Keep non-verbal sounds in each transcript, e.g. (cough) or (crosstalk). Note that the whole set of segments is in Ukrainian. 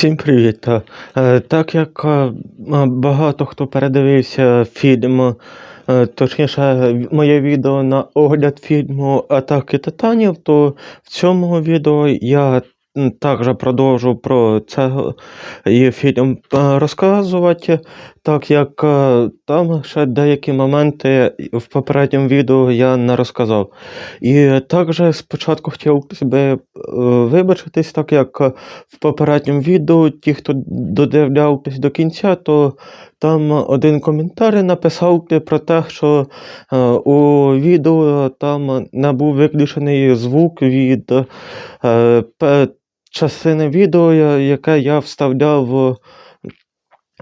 Всім привіт! Е, Так як е, багато хто передивився фільм, е, точніше, моє відео на огляд фільму Атаки Титанів, то в цьому відео я також продовжу про цей фільм е, розказувати, так як е, там ще деякі моменти в попередньому відео я не розказав. І також спочатку хотів би е, вибачитись, так як е, в попередньому відео, ті, хто додивлявся до кінця, то там один коментар написав про те, що е, у відео там не був виключений звук від е, частини відео, яке я вставляв.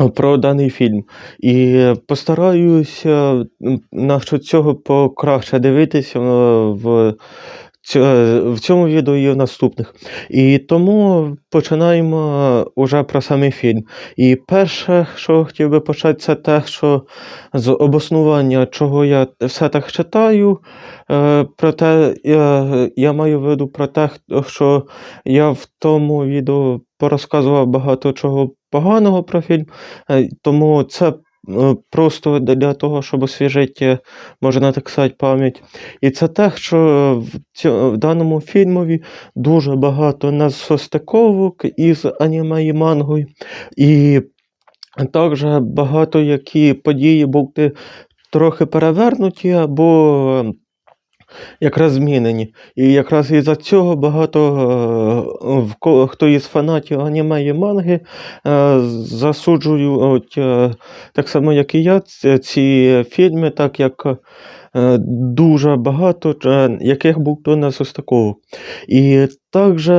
е, Про даний фільм. І постараюся м, насчет цього покраще дивитися в, в цьому відео і в наступних. І тому починаємо уже про самий фільм. І перше, що хотів би почати, це те, що з обоснування, чого я все так читаю. Е, проте я, я маю в виду про те, що я в тому відео порозказував багато чого поганого про фільм, е, тому це. Е, Просто для того, щоб освіжити, можна так сказати, пам'ять. І це те, що в, цьо- в даному фільмові дуже багато несостиковок із аніме і мангою. І також багато які події були трохи перевернуті або якраз змінені. І якраз із-за цього багато е, в хто із фанатів аніме і манги е, засуджують, е, так само, як і я, ці фільми, так як дуже багато яких був то несостиковок. І також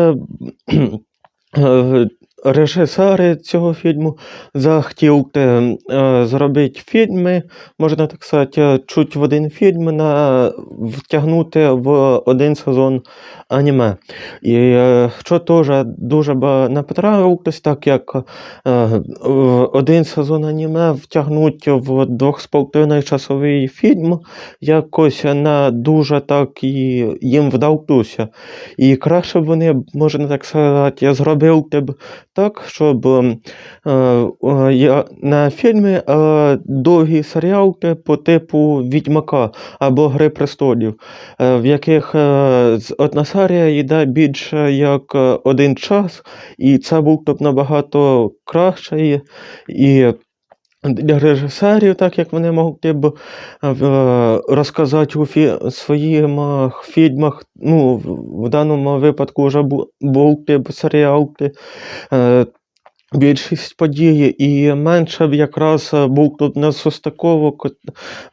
режисери цього фільму захотіли е, зробити фільми, можна так сказати, чуть в один фільм на, втягнути в один сезон аніме. І е, що теж дуже ба- не потрапилось, так як е, в один сезон аніме втягнуть в двох з половиною часовий фільм, якось не дуже так і їм вдавтося. І краще б вони, можна так сказати, зробили б так, щоб ем, е, е, на фільмі довгі серіалки по типу Відьмака або Гри престолів, е, в яких одна серія йде більше як один час, і це був б набагато краще. І, і для режисерів, так як вони могли б розказати у фі- своїх фільмах, ну, в даному випадку вже бу- був б серіал, е, більшість подій, і менше б якраз був тут несостиковок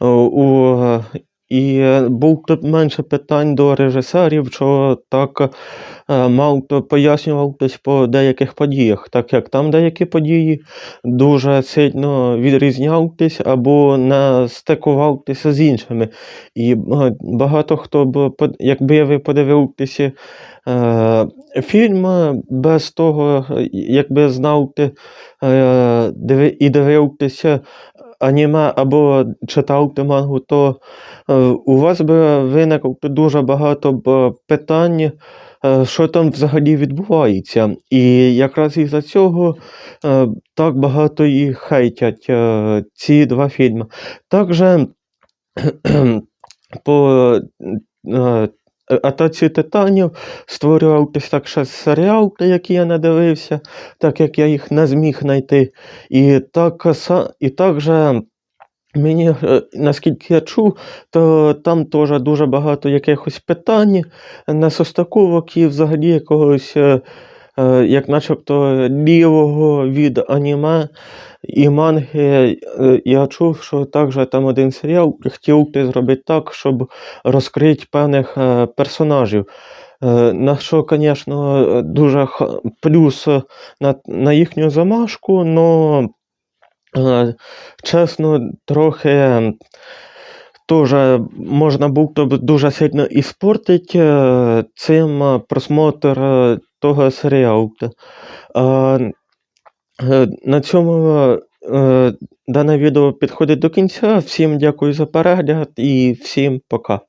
е, у, і е, був тут менше питань до режисерів, що так е, мав то пояснюватись по деяких подіях, так як там деякі події дуже сильно відрізнялись або не стикувалися з іншими. І е, багато хто б, якби ви подивилися е, фільм без того, якби знав е, і дивився аніме або читав ти мангу, то е, у вас би виникло дуже багато б питань, е, що там взагалі відбувається. І якраз із-за цього е, так багато і хейтять е, ці два фільми. Також (clears throat) по е, Атаці Титанів створювався так ще серіал, який я надивився, так як я їх не зміг знайти. І так, і також мені, е, наскільки я чув, то там теж дуже багато якихось питань, несостиковок і взагалі якогось, е, як начебто, лівого від аніме і манги. Е, Я чув, що також там один серіал хотів ти зробити так, щоб розкрити певних е, персонажів. Е, На що, звісно, дуже плюс е, на, на їхню замашку, але Е, Чесно, трохи теж можна було б дуже сильно іспортити е, цим е, просмотр е, того серіалу. Е, На цьому е, дане відео підходить до кінця. Всім дякую за перегляд і всім пока.